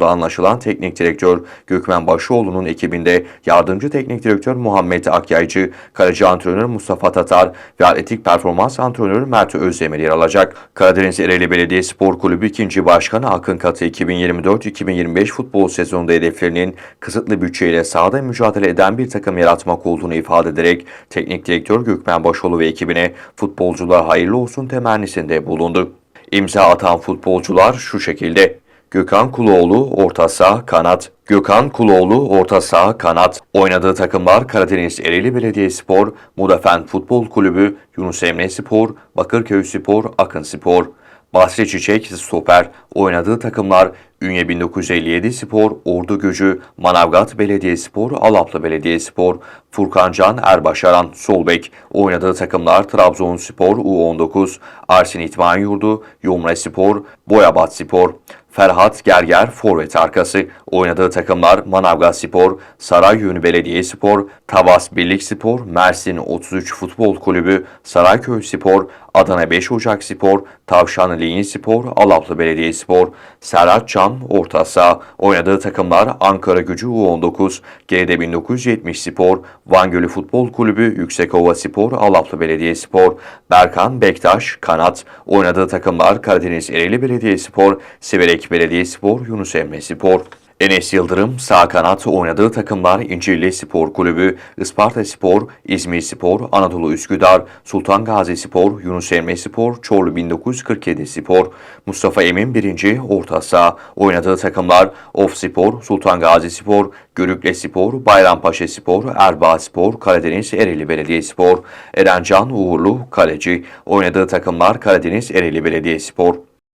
sonunda anlaşılan teknik direktör Gökmen Başoğlu'nun ekibinde yardımcı teknik direktör Muhammed Akyaycı, kaleci antrenör Mustafa Tatar ve atletik performans antrenörü Mert Özdemir yer alacak. Karadeniz Ereğli Belediye Spor Kulübü 2. Başkanı Akın Katı 2024-2025 futbol sezonunda hedeflerinin kısıtlı bütçeyle sahada mücadele eden bir takım yaratmak olduğunu ifade ederek teknik direktör Gökmen Başoğlu ve ekibine futbolcular hayırlı olsun temennisinde bulundu. İmza atan futbolcular şu şekilde. Gökhan Kuloğlu orta saha kanat. Gökhan Kuloğlu orta saha kanat. Oynadığı takımlar Karadeniz Ereğli Belediyespor, Mudafen Futbol Kulübü, Yunus Emre Spor, Bakırköy Spor, Akın Spor. Basri Çiçek stoper. Oynadığı takımlar Ünye 1957 Spor, Ordu Gücü, Manavgat Belediyespor, Alaplı Belediyespor, Furkan Can Erbaşaran sol bek. Oynadığı takımlar Trabzonspor U19, Arsin İtman Yurdu, Yumre Spor, Boyabat Spor. Ferhat Gerger forvet arkası. Oynadığı takımlar Manavgat Spor, Sarayyönü Belediyespor, Tavas Birlik Spor, Mersin 33 Futbol Kulübü, Sarayköy Spor, Adana 5 Ocak Spor, Tavşanlı Liyin Spor, Alaplı Belediyespor, Serhat Can orta saha. Oynadığı takımlar Ankara Gücü U19, GD 1970 Spor, Van Gölü Futbol Kulübü, Yüksekova Spor, Alaplı Belediyespor, Berkan Bektaş kanat. Oynadığı takımlar Karadeniz Ereğli Belediyespor, Siverek Belediyespor, Yunus Emre Spor. Enes Yıldırım sağ kanat oynadığı takımlar İncirli Spor Kulübü, Isparta Spor, İzmir Spor, Anadolu Üsküdar, Sultan Gazi Spor, Yunus Emre Spor, Çorlu 1947 Spor. Mustafa Emin birinci orta saha oynadığı takımlar Of Spor, Sultan Gazi Spor, Görükle Spor, Bayrampaşa Spor, Erbaa Spor, Karadeniz Ereğli Belediyespor. Erencan Uğurlu kaleci oynadığı takımlar Karadeniz Ereğli Belediyespor.